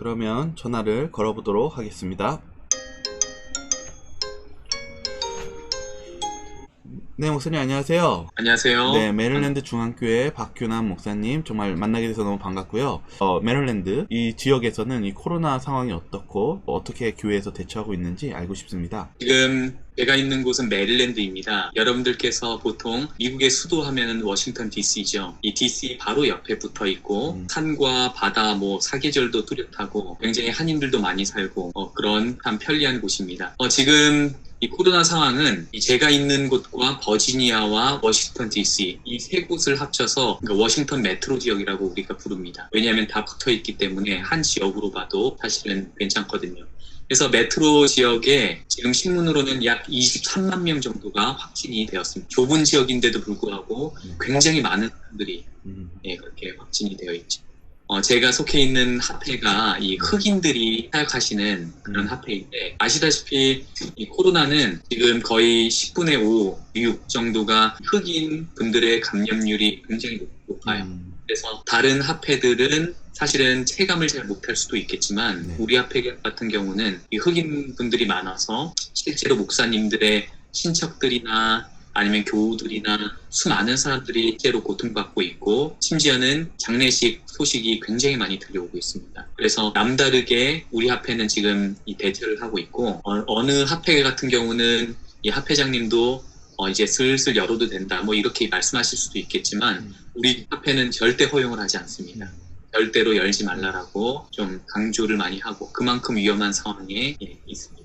그러면 전화를 걸어보도록 하겠습니다. 네, 목사님 안녕하세요. 안녕하세요. 네, 메릴랜드 중앙교회 박규남 목사님 정말 만나게 돼서 너무 반갑고요. 어, 메릴랜드 이 지역에서는 이 코로나 상황이 어떻고 어떻게 교회에서 대처하고 있는지 알고 싶습니다. 지금 제가 있는 곳은 메릴랜드입니다. 여러분들께서 보통 미국의 수도 하면은 워싱턴 DC죠. 이 DC 바로 옆에 붙어 있고 음. 산과 바다, 뭐 사계절도 뚜렷하고 굉장히 한인들도 많이 살고 어, 그런 참 편리한 곳입니다. 어, 지금 이 코로나 상황은 이 제가 있는 곳과 버지니아와 워싱턴 DC 이 세 곳을 합쳐서 그러니까 워싱턴 메트로 지역이라고 우리가 부릅니다. 왜냐하면 다 붙어 있기 때문에 한 지역으로 봐도 사실은 괜찮거든요. 그래서 메트로 지역에 지금 신문으로는 약 23만 명 정도가 확진이 되었습니다. 좁은 지역인데도 불구하고 음. 굉장히 많은 사람들이 음, 예, 그렇게 확진이 되어 있죠. 어, 제가 속해 있는 합회가 이 흑인들이 사역하시는 그런 음. 합회인데 아시다시피 이 코로나는 지금 거의 10분의 5, 6 정도가 흑인 분들의 감염률이 굉장히 높아요. 음, 그래서 다른 합회들은 사실은 체감을 잘 못할 수도 있겠지만 네. 우리 합회 같은 경우는 이 흑인 분들이 많아서 실제로 목사님들의 친척들이나 아니면 교우들이나 수많은 사람들이 실제로 고통받고 있고 심지어는 장례식 소식이 굉장히 많이 들려오고 있습니다. 그래서 남다르게 우리 합회는 지금 이 대처를 하고 있고 어, 느 합회 같은 경우는 이 합회장님도 어, 이제 슬슬 열어도 된다 뭐 이렇게 말씀하실 수도 있겠지만 음. 우리 협회는 절대 허용을 하지 않습니다. 절대로 열지 말라라고 좀 강조를 많이 하고 그만큼 위험한 상황에 예, 있습니다.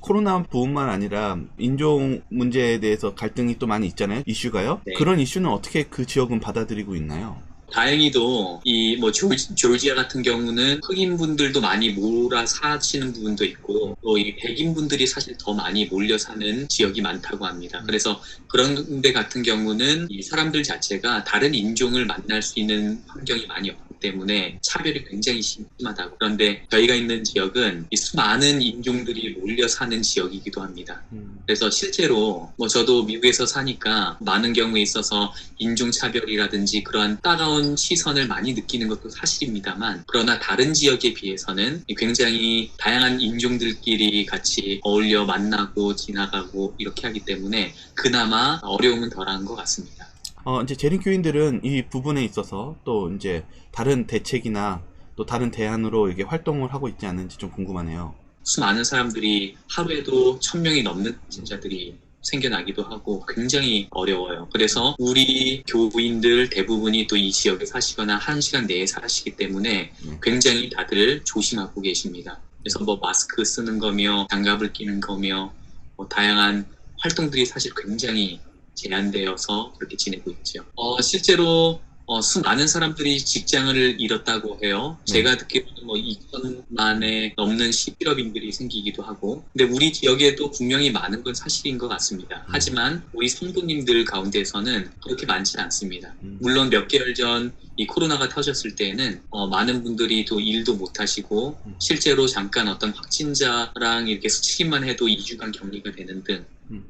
코로나 부분만 아니라 인종 문제에 대해서 갈등이 또 많이 있잖아요. 이슈가요. 네. 그런 이슈는 어떻게 그 지역은 받아들이고 있나요? 다행히도 이 뭐 조지아 같은 경우는 흑인 분들도 많이 몰아 사시는 부분도 있고 또 이 백인 분들이 사실 더 많이 몰려 사는 지역이 많다고 합니다. 그래서 그런 데 같은 경우는 이 사람들 자체가 다른 인종을 만날 수 있는 환경이 많이 없기 때문에 차별이 굉장히 심하다고. 그런데 저희가 있는 지역은 이 수많은 인종들이 몰려 사는 지역이기도 합니다. 음, 그래서 실제로 뭐 저도 미국에서 사니까 많은 경우에 있어서 인종차별이라든지 그러한 따가운 시선을 많이 느끼는 것도 사실입니다만 그러나 다른 지역에 비해서는 굉장히 다양한 인종들끼리 같이 어울려 만나고 지나가고 이렇게 하기 때문에 그나마 어려움은 덜한 것 같습니다. 어, 이제 재림교인들은 이 부분에 있어서 또 이제 다른 대책이나 또 다른 대안으로 이게 활동을 하고 있지 않는지 좀 궁금하네요. 수많은 사람들이 하루에도 천 명이 넘는 진자들이 생겨나기도 하고 굉장히 어려워요. 그래서 우리 교부인들 대부분이 또 이 지역에 사시거나 한 시간 내에 사시기 때문에 네. 굉장히 다들 조심하고 계십니다. 그래서 뭐 마스크 쓰는 거며 장갑을 끼는 거며 뭐 다양한 활동들이 사실 굉장히 제한되어서 그렇게 지내고 있죠. 어, 실제로 어, 수 많은 사람들이 직장을 잃었다고 해요. 네. 제가 듣기로는 뭐 2천만에 넘는 실업인들이 생기기도 하고. 근데 우리 지역에도 분명히 많은 건 사실인 것 같습니다. 하지만 우리 성도님들 가운데서는 그렇게 많지 않습니다. 음. 물론 몇 개월 전 이 코로나가 터졌을 때에는 어, 많은 분들이 또 일도 못 하시고 음. 실제로 잠깐 어떤 확진자랑 이렇게 스치기만 해도 2주간 격리가 되는 등 음.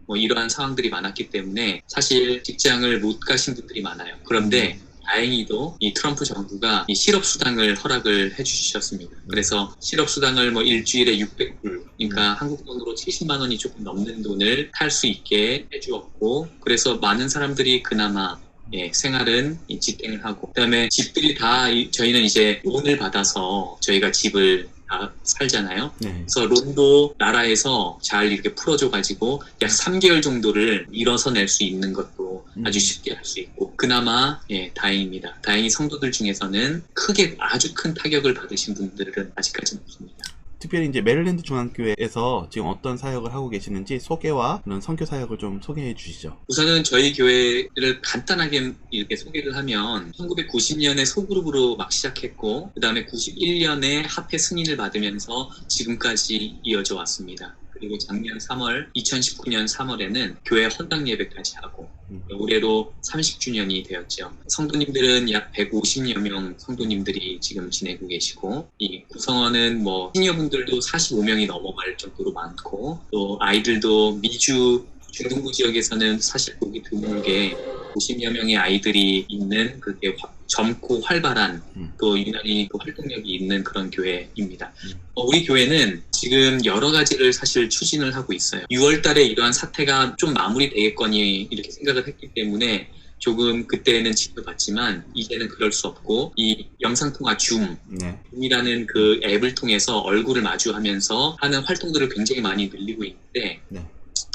뭐 이러한 상황들이 많았기 때문에 사실 직장을 못 가신 분들이 많아요. 그런데 다행히도 이 트럼프 정부가 이 실업 수당을 허락을 해주셨습니다. 그래서 실업 수당을 뭐 일주일에 600불, 그러니까 한국 돈으로 70만 원이 조금 넘는 돈을 탈 수 있게 해주었고, 그래서 많은 사람들이 그나마 예, 생활은 이 지탱을 하고, 그다음에 집들이 다 이- 저희는 이제 론을 받아서 저희가 집을 다 살잖아요. 네. 그래서 론도 나라에서 잘 이렇게 풀어줘가지고 약 3개월 정도를 밀어서 낼 수 있는 것도 음. 아주 쉽게 할 수 있고 그나마 예 다행입니다. 다행히 성도들 중에서는 크게 아주 큰 타격을 받으신 분들은 아직까지는 없습니다. 특별히 이제 메릴랜드 중앙교회에서 지금 어떤 사역을 하고 계시는지 소개와 그런 선교 사역을 좀 소개해 주시죠. 우선은 저희 교회를 간단하게 이렇게 소개를 하면 1990년에 소그룹으로 막 시작했고 그 다음에 91년에 합회 승인을 받으면서 지금까지 이어져 왔습니다. 그리고 작년 3월, 2019년 3월에는 교회 헌당 예배까지 하고 음. 올해로 30주년이 되었죠. 성도님들은 약 150여 명 성도님들이 지금 지내고 계시고 이 구성원은 뭐 시니어분들도 45명이 넘어갈 정도로 많고 또 아이들도 미주 중동부 지역에서는 사실 보기 드문 게 50여 명의 아이들이 있는 그게 확- 젊고 활발한 음. 또 유난히 또 활동력이 있는 그런 교회입니다. 음. 어, 우리 교회는 지금 여러 가지를 사실 추진을 하고 있어요. 6월 달에 이러한 사태가 좀 마무리되겠거니 이렇게 생각을 했기 때문에 조금 그때는 지켜봤지만 이제는 그럴 수 없고 이 영상통화 줌 네. 줌이라는 그 앱을 통해서 얼굴을 마주하면서 하는 활동들을 굉장히 많이 늘리고 있는데 네.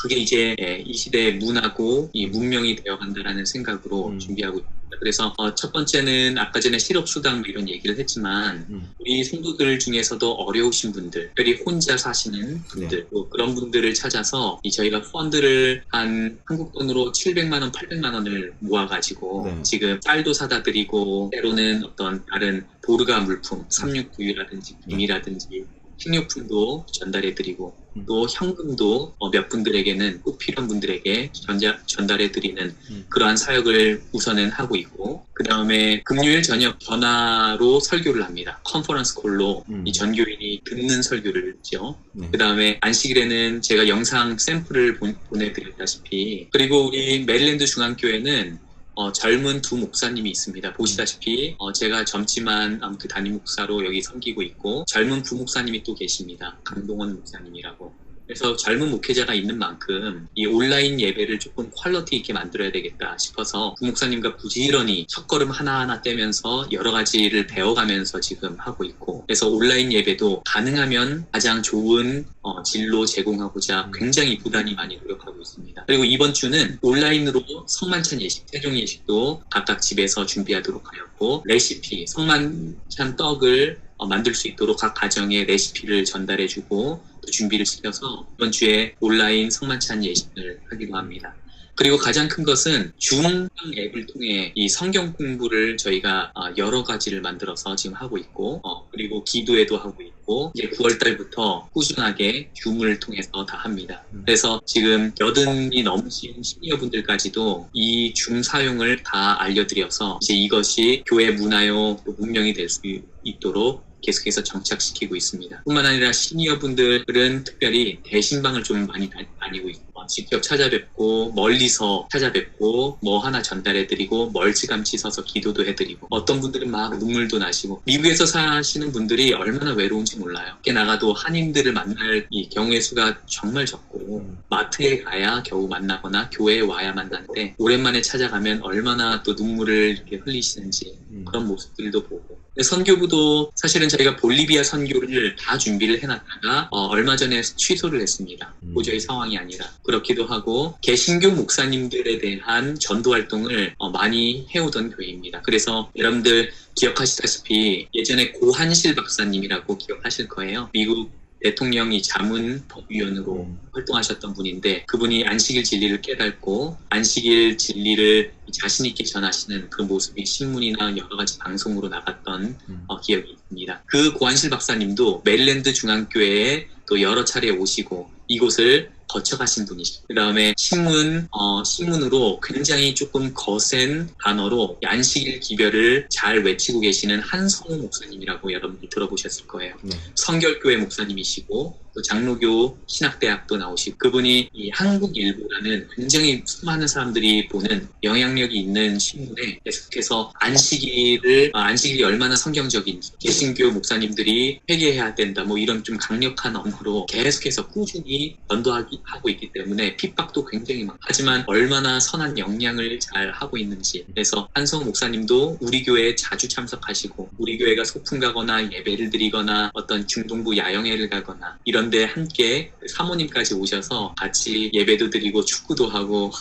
그게 이제 예, 이 시대의 문화고 이 문명이 되어간다라는 생각으로 음. 준비하고 있습니다. 그래서 어, 첫 번째는 아까 전에 실업 수당 뭐 이런 얘기를 했지만 음. 우리 성도들 중에서도 어려우신 분들, 특별히 혼자 사시는 분들, 네. 또 그런 분들을 찾아서 이 저희가 펀드를 한 한국 돈으로 700만 원, 800만 원을 모아가지고 네. 지금 쌀도 사다 드리고 때로는 어떤 다른 보르가 물품, 네. 삼육구유라든지 김이라든지 식료품도 전달해드리고 음. 또 현금도 어, 몇 분들에게는 꼭 필요한 분들에게 전자, 전달해 드리는 음. 그러한 사역을 우선은 하고 있고 그 다음에 금요일 저녁 전화로 설교를 합니다. 컨퍼런스 콜로 음. 이 전교인이 듣는 설교를 죠 네. 그 다음에 안식일에는 제가 영상 샘플을 보, 보내드렸다시피 그리고 우리 메릴랜드 중앙교회는 어, 젊은 두 목사님이 있습니다. 보시다시피 어, 제가 젊지만 아무튼 담임 목사로 여기 섬기고 있고 젊은 부목사님이 또 계십니다. 강동원 목사님이라고. 그래서 젊은 목회자가 있는 만큼 이 온라인 예배를 조금 퀄러티 있게 만들어야 되겠다 싶어서 부목사님과 부지런히 첫걸음 하나하나 떼면서 여러 가지를 배워가면서 지금 하고 있고 그래서 온라인 예배도 가능하면 가장 좋은 어, 진로 제공하고자 굉장히 부단히 많이 노력하고 있습니다. 그리고 이번 주는 온라인으로 성만찬 예식, 세종 예식도 각각 집에서 준비하도록 하였고 레시피, 성만찬 떡을 어, 만들 수 있도록 각 가정에 레시피를 전달해주고 또 준비를 시켜서 이번 주에 온라인 성만찬 예식을 하기도 합니다. 그리고 가장 큰 것은 줌 앱을 통해 이 성경 공부를 저희가 어, 여러 가지를 만들어서 지금 하고 있고 어, 그리고 기도회도 하고 있고 이제 9월 달부터 꾸준하게 줌을 통해서 다 합니다. 음. 그래서 지금 여든이 넘으신 시니어분들까지도 이 줌 사용을 다 알려드려서 이제 이것이 교회 문화요 또 문명이 될 수 있도록 계속해서 정착시키고 있습니다. 뿐만 아니라 시니어분들은 특별히 대신방을 좀 많이 다- 다니고 있고 직접 찾아뵙고 멀리서 찾아뵙고 뭐 하나 전달해드리고 멀찌감치 서서 기도도 해드리고 어떤 분들은 막 눈물도 나시고 미국에서 사시는 분들이 얼마나 외로운지 몰라요. 밖에 나가도 한인들을 만날 이 경우의 수가 정말 적고 음. 마트에 가야 겨우 만나거나 교회에 와야 만나는데 오랜만에 찾아가면 얼마나 또 눈물을 이렇게 흘리시는지 음. 그런 모습들도 보고 선교부도 사실은 저희가 볼리비아 선교를 다 준비를 해놨다가 어, 얼마 전에 취소를 했습니다. 음. 도저히 상황이 아니라 그렇기도 하고 개신교 목사님들에 대한 전도 활동을 어, 많이 해오던 교회입니다. 그래서 여러분들 기억하시다시피 예전에 고한실 박사님이라고 기억하실 거예요. 미국 대통령이 자문 법위원으로 음. 활동하셨던 분인데 그분이 안식일 진리를 깨닫고 안식일 진리를 자신 있게 전하시는 그 모습이 신문이나 여러 가지 방송으로 나갔던 음. 어, 기억이 있습니다. 그 고한실 박사님도 메릴랜드 중앙교회에 또 여러 차례 오시고 이곳을 거쳐가신 분이시고 그 다음에 신문 어, 신문으로 굉장히 조금 거센 단어로 이 안식일 기별을 잘 외치고 계시는 한성우 목사님이라고 여러분들 들어보셨을 거예요. 네. 성결교회 목사님이시고 또 장로교 신학대학도 나오시고 그분이 이 한국일보라는 굉장히 수많은 사람들이 보는 영향력이 있는 신문에 계속해서 안식일을 아, 안식일이 얼마나 성경적인지 개신교 목사님들이 회개해야 된다 뭐 이런 좀 강력한 언어로 계속해서 꾸준히 전도하기 하고 있기 때문에 핍박도 굉장히 많 하지만 얼마나 선한 역량을 잘 하고 있는지. 그래서 한성 목사님도 우리 교회에 자주 참석하시고 우리 교회가 소풍 가거나 예배를 드리거나 어떤 중동부 야영회를 가거나 이런 데 함께 사모님까지 오셔서 같이 예배도 드리고 축구도 하고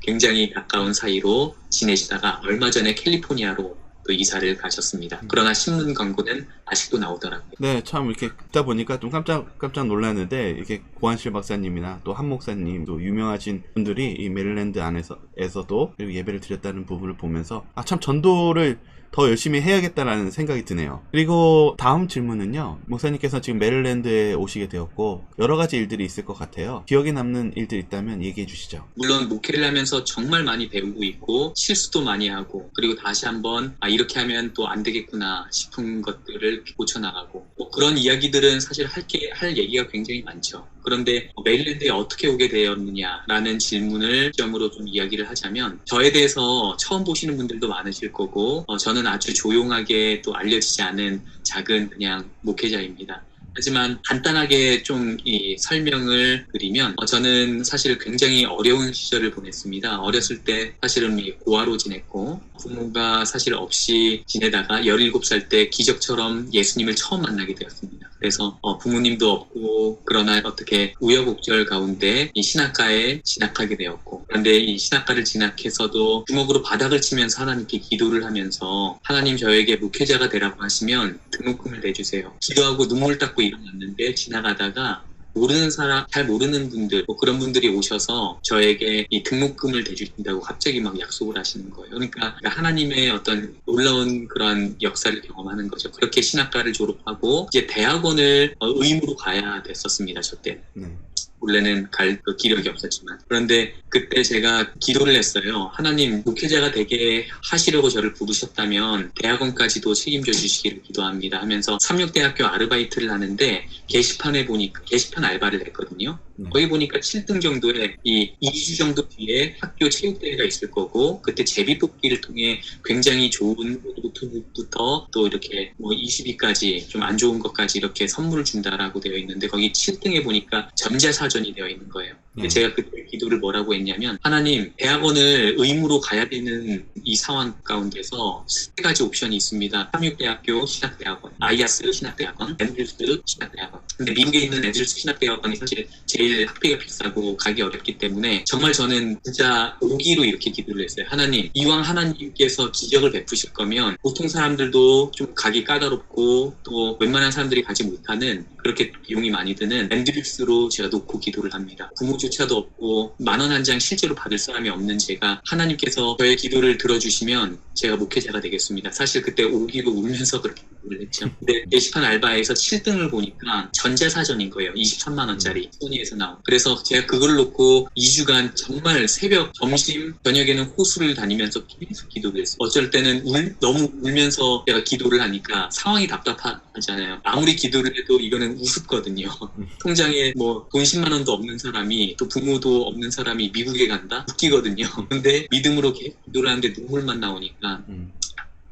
굉장히 가까운 사이로 지내시다가 얼마 전에 캘리포니아로 또 이사를 가셨습니다. 그러나 신문 광고는 아직도 나오더라고요. 네, 참 이렇게 듣다 보니까 좀 깜짝 깜짝 놀랐는데 이렇게 고한실 박사님이나 또 한 목사님 또 유명하신 분들이 이 메릴랜드 안에서 에서도 예배를 드렸다는 부분을 보면서 아 참 전도를 더 열심히 해야겠다라는 생각이 드네요. 그리고 다음 질문은요. 목사님께서 지금 메릴랜드에 오시게 되었고 여러 가지 일들이 있을 것 같아요. 기억에 남는 일들 있다면 얘기해 주시죠. 물론 목회를 하면서 정말 많이 배우고 있고 실수도 많이 하고 그리고 다시 한번 아 이렇게 하면 또 안 되겠구나 싶은 것들을 고쳐 나가고 뭐 그런 이야기들은 사실 할게할 얘기가 굉장히 많죠. 그런데 메릴랜드에 어떻게 오게 되었느냐라는 질문을 점으로 좀 이야기를 하자면 저에 대해서 처음 보시는 분들도 많으실 거고 어, 저는 아주 조용하게 또 알려지지 않은 작은 그냥 목회자입니다. 하지만 간단하게 좀 이 설명을 드리면 어, 저는 사실 굉장히 어려운 시절을 보냈습니다. 어렸을 때 사실은 이 고아로 지냈고 부모가 사실 없이 지내다가 17살 때 기적처럼 예수님을 처음 만나게 되었습니다. 그래서 어, 부모님도 없고 그러나 어떻게 우여곡절 가운데 이 신학과에 진학하게 되었고 그런데 이 신학과를 진학해서도 주먹으로 바닥을 치면서 하나님께 기도를 하면서 하나님 저에게 목회자가 되라고 하시면 등록금을 내주세요. 기도하고 눈물 닦고 일어났는데 지나가다가 모르는 사람, 잘 모르는 분들, 뭐 그런 분들이 오셔서 저에게 이 등록금을 대주신다고 갑자기 막 약속을 하시는 거예요. 그러니까 하나님의 어떤 놀라운 그런 역사를 경험하는 거죠. 그렇게 신학과를 졸업하고 이제 대학원을 어, 의무로 가야 됐었습니다. 저 때. 네. 원래는 갈 그 기력이 없었지만 그런데 그때 제가 기도를 했어요. 하나님 목회자가 되게 하시려고 저를 부르셨다면 대학원까지도 책임져 주시기를 기도합니다 하면서 삼육대학교 아르바이트를 하는데 게시판에 보니까 게시판 알바를 했거든요. 네. 거기 보니까 7등 정도의 이 2주 정도 뒤에 학교 체육대회가 있을 거고 그때 제비뽑기를 통해 굉장히 좋은 노트북부터 또 이렇게 뭐 20위까지 좀 안 좋은 것까지 이렇게 선물을 준다라고 되어 있는데 거기 7등에 보니까 전자사 전이 되어 있는 거예요. 음. 제가 그때 기도를 뭐라고 했냐면 하나님 대학원을 의무로 가야 되는 이 상황 가운데서 세 가지 옵션이 있습니다. 삼육대학교 신학대학원, 아이아스 신학대학원, 앤드루스 신학대학원. 근데 미국에 있는 앤드루스 신학대학원이 사실 제일 학비가 비싸고 가기 어렵기 때문에 정말 저는 진짜 오기로 이렇게 기도를 했어요. 하나님 이왕 하나님께서 기적을 베푸실 거면 보통 사람들도 좀 가기 까다롭고 또 웬만한 사람들이 가지 못하는 그렇게 비용이 많이 드는 앤드루스로 제가 놓고 기도를 합니다. 부모조차도 없고 만 원 한 장 실제로 받을 사람이 없는 제가 하나님께서 저의 기도를 들어주시면 제가 목회자가 되겠습니다. 사실 그때 오기로 울면서 그렇게 기도를 했죠. 근데 게시판 알바에서 7등을 보니까 전자사전인 거예요. 23만 원짜리 소니에서 나온. 그래서 제가 그걸 놓고 2주간 정말 새벽, 점심, 저녁에는 호수를 다니면서 계속 기도를 했어요. 어쩔 때는 울, 너무 울면서 제가 기도를 하니까 상황이 답답하잖아요. 아무리 기도를 해도 이거는 우습거든요. 통장에 뭐 돈 10만 원도 없는 사람이 또 부모도 없는 사람이 미국에 간다? 웃기거든요. 근데 믿음으로 계속 기도를 하는데 눈물만 나오니까 음.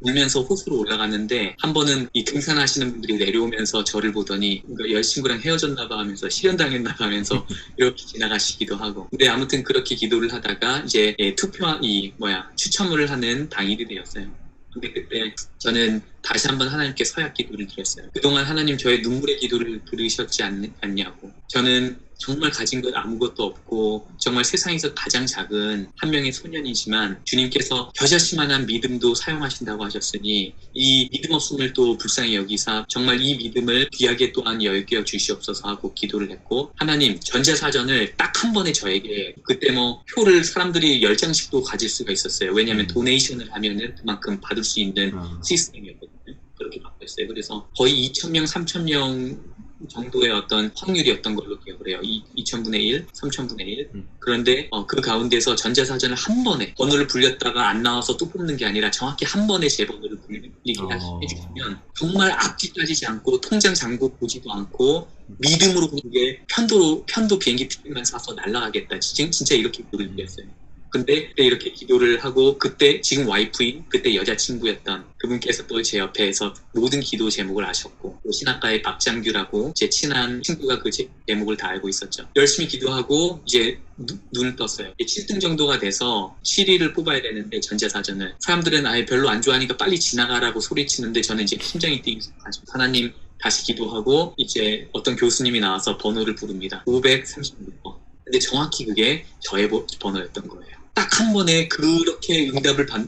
울면서 호수로 올라가는데 한 번은 이 등산하시는 분들이 내려오면서 저를 보더니 그 여자친구랑 헤어졌나 봐 하면서 실현당했나 봐 하면서 이렇게 지나가시기도 하고 근데 아무튼 그렇게 기도를 하다가 이제 예, 투표 이 뭐야 추첨을 하는 당일이 되었어요. 근데 그때 저는 다시 한번 하나님께 서약 기도를 드렸어요. 그동안 하나님 저의 눈물의 기도를 들으셨지 않, 않냐고. 저는 정말 가진 것 아무것도 없고 정말 세상에서 가장 작은 한 명의 소년이지만 주님께서 겨자씨만한 믿음도 사용하신다고 하셨으니 이 믿음 없음을 또 불쌍히 여기사 정말 이 믿음을 귀하게 또한 여겨 주시옵소서 하고 기도를 했고 하나님 전자사전을 딱 한 번에 저에게 그때 뭐 표를 사람들이 열 장씩도 가질 수가 있었어요. 왜냐하면 음. 도네이션을 하면은 그만큼 받을 수 있는 아. 시스템이었거든요. 그렇게 바뀌었어요. 그래서 거의 2,000명, 3,000명 정도의 어떤 확률이었던 걸로 기억을 해요. 2,000분의 1, 3,000분의 1. 음. 그런데 어, 그 가운데서 전자사전을 한 번에 번호를 불렸다가 안 나와서 또 뽑는 게 아니라 정확히 한 번에 제 번호를 불리게 어. 해주시면 정말 앞뒤 따지지 않고 통장 잔고 보지도 않고 믿음으로 그게 편도로 편도 비행기 티켓만 사서 날아가겠다. 지금 진짜 이렇게 기도를 드렸어요. 근데 그때 이렇게 기도를 하고 그때 지금 와이프인 그때 여자친구였던 그분께서 또 제 옆에서 모든 기도 제목을 아셨고 또 신학가의 박장규라고 제 친한 친구가 그 제, 제목을 다 알고 있었죠. 열심히 기도하고 이제 누- 눈을 떴어요. 7등 정도가 돼서 7위를 뽑아야 되는데 전자사전을 사람들은 아예 별로 안 좋아하니까 빨리 지나가라고 소리치는데 저는 이제 심장이 뛰기 시작하죠. 하나님 다시 기도하고 이제 어떤 교수님이 나와서 번호를 부릅니다. 536번. 근데 정확히 그게 저의 버- 번호였던 거예요. 딱 한 번에 그렇게 응답을 받,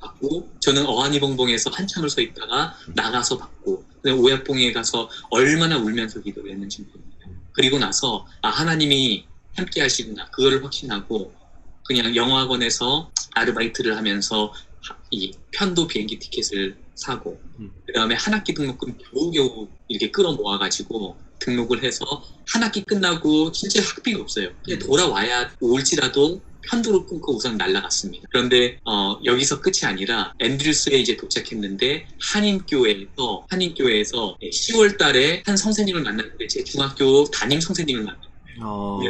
받고 저는 어안이벙벙해서 한참을 서 있다가 나가서 받고 오약봉에 가서 얼마나 울면서 기도를 했는지 모릅니다. 그리고 나서 아 하나님이 함께 하시구나 그거를 확신하고 그냥 영어학원에서 아르바이트를 하면서 하- 이 편도 비행기 티켓을 사고 음. 그 다음에 한 학기 등록금 겨우겨우 이렇게 끌어모아 가지고 등록을 해서 한 학기 끝나고 진짜 학비가 없어요. 음. 돌아와야 올지라도 편도로 끊고 우선 날라갔습니다. 그런데 어, 여기서 끝이 아니라 앤드류스에 이제 도착했는데 한인교회에서 한인교회에서 10월 달에 한 선생님을 만났는데 제 중학교 담임 선생님을 만났어요. 어.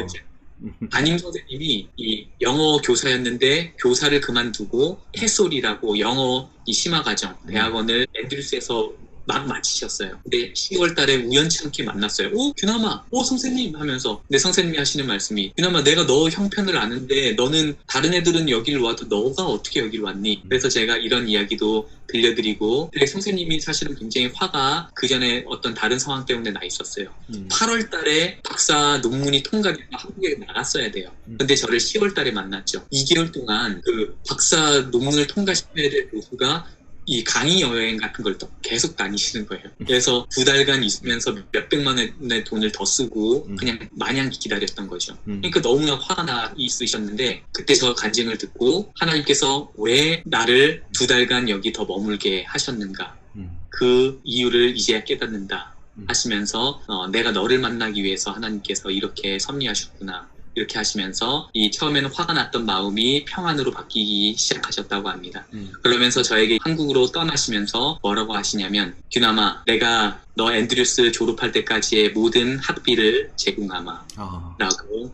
담임 선생님이 이 영어 교사였는데 교사를 그만두고 해솔이라고 영어 이 심화 과정 대학원을 앤드루스에서 막 마치셨어요. 근데 10월 달에 우연찮게 만났어요. 오, 규남아, 오, 선생님 하면서. 근데 선생님이 하시는 말씀이, 규남아, 내가 너 형편을 아는데, 너는 다른 애들은 여기를 와도 너가 어떻게 여기를 왔니? 그래서 제가 이런 이야기도 들려드리고, 근데 선생님이 사실은 굉장히 화가 그 전에 어떤 다른 상황 때문에 나 있었어요. 음, 8월 달에 박사 논문이 통과돼서 한국에 나갔어야 돼요. 음. 근데 저를 10월 달에 만났죠. 2개월 동안 그 박사 논문을 통과시켜야 될 교수가 이 강의 여행 같은 걸 또 계속 다니시는 거예요. 그래서 두 달간 있으면서 몇백만 원의 돈을 더 쓰고 음. 그냥 마냥 기다렸던 거죠. 음, 그러니까 너무나 화가 나 있으셨는데 그때 저 간증을 듣고 하나님께서 왜 나를 두 달간 여기 더 머물게 하셨는가 음, 그 이유를 이제야 깨닫는다 음. 하시면서 어, 내가 너를 만나기 위해서 하나님께서 이렇게 섭리하셨구나 이렇게 하시면서 이 처음에는 화가 났던 마음이 평안으로 바뀌기 시작하셨다고 합니다. 음, 그러면서 저에게 한국으로 떠나시면서 뭐라고 하시냐면 규남아 내가 너 앤드류스 졸업할 때까지의 모든 학비를 제공하마 아, 라고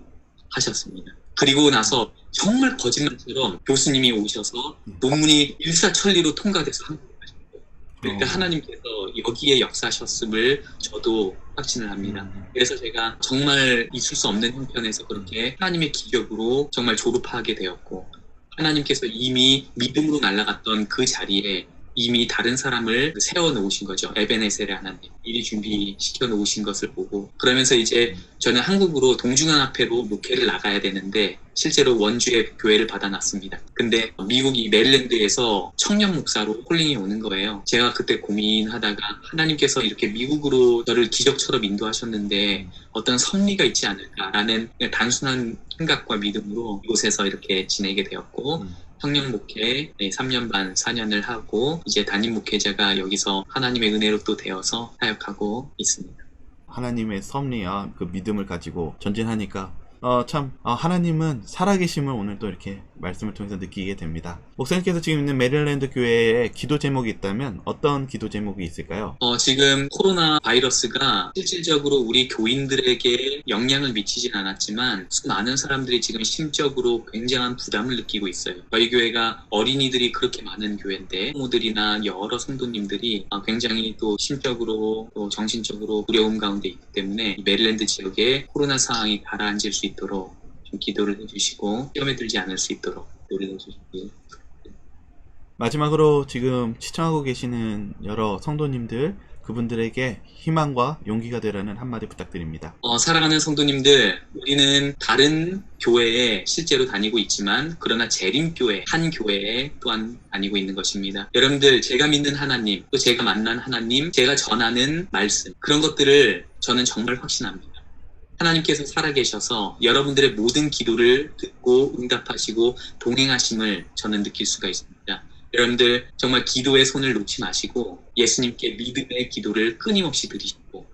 하셨습니다. 그리고 나서 정말 거짓말처럼 교수님이 오셔서 논문이 일사천리로 통과돼서 한국에 가셨어요. 그러니까 어. 하나님께서 여기에 역사하셨음을 저도 확신을 합니다. 음, 그래서 제가 정말 있을 수 없는 형편에서 그렇게 하나님의 기적으로 정말 졸업하게 되었고 하나님께서 이미 믿음으로 날아갔던 그 자리에 이미 다른 사람을 세워 놓으신 거죠. 에베네셀의 하나님. 미리 준비시켜 놓으신 것을 보고 그러면서 이제 저는 한국으로 동중연합회로 목회를 나가야 되는데 실제로 원주에 교회를 받아놨습니다. 근데 미국이 메릴랜드에서 청년 목사로 콜링이 오는 거예요. 제가 그때 고민하다가 하나님께서 이렇게 미국으로 저를 기적처럼 인도하셨는데 어떤 섭리가 있지 않을까라는 단순한 생각과 믿음으로 이곳에서 이렇게 지내게 되었고 음. 청년 목회 네, 3년 반 4년을 하고 이제 담임 목회자가 여기서 하나님의 은혜로 또 되어서 사역하고 있습니다. 하나님의 섭리와 그 믿음을 가지고 전진하니까 어, 참 어, 하나님은 살아계심을 오늘 또 이렇게 말씀을 통해서 느끼게 됩니다. 목사님께서 지금 있는 메릴랜드 교회에 기도 제목이 있다면 어떤 기도 제목이 있을까요? 어, 지금 코로나 바이러스가 실질적으로 우리 교인들에게 영향을 미치진 않았지만 수많은 사람들이 지금 심적으로 굉장한 부담을 느끼고 있어요. 저희 교회가 어린이들이 그렇게 많은 교회인데 부모들이나 여러 성도님들이 어, 굉장히 또 심적으로 또 정신적으로 두려움 가운데 있기 때문에 이 메릴랜드 지역에 코로나 상황이 가라앉을 수 있 도록 좀 기도를 해주시고 시험에 들지 않을 수 있도록 기도를 해주시기 마지막으로 지금 시청하고 계시는 여러 성도님들 그분들에게 희망과 용기가 되라는 한마디 부탁드립니다. 어, 사랑하는 성도님들, 우리는 다른 교회에 실제로 다니고 있지만, 그러나 재림교회, 한 교회에 또한 다니고 있는 것입니다. 여러분들, 제가 믿는 하나님, 또 제가 만난 하나님, 제가 전하는 말씀, 그런 것들을 저는 정말 확신합니다. 하나님께서 살아계셔서 여러분들의 모든 기도를 듣고 응답하시고 동행하심을 저는 느낄 수가 있습니다. 여러분들 정말 기도의 손을 놓지 마시고 예수님께 믿음의 기도를 끊임없이 드리시고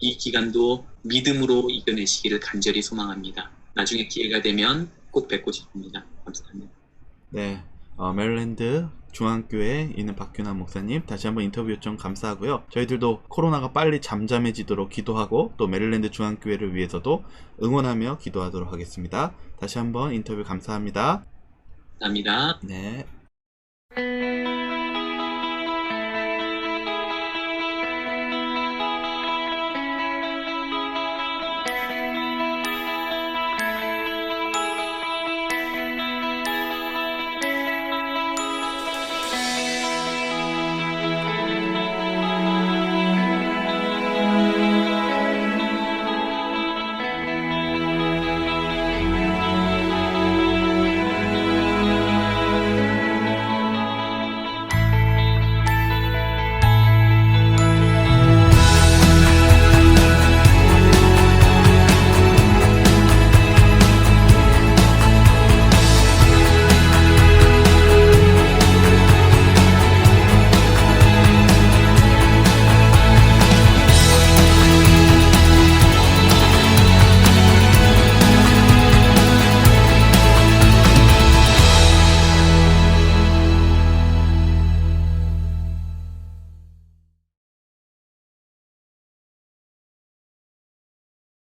이 기간도 믿음으로 이겨내시기를 간절히 소망합니다. 나중에 기회가 되면 꼭 뵙고 싶습니다. 감사합니다. 네, 어, 메릴랜드 중앙교회에 있는 박균환 목사님 다시 한번 인터뷰 요청 감사하고요. 저희들도 코로나가 빨리 잠잠해지도록 기도하고 또 메릴랜드 중앙교회를 위해서도 응원하며 기도하도록 하겠습니다. 다시 한번 인터뷰 감사합니다. 감사합니다. 네.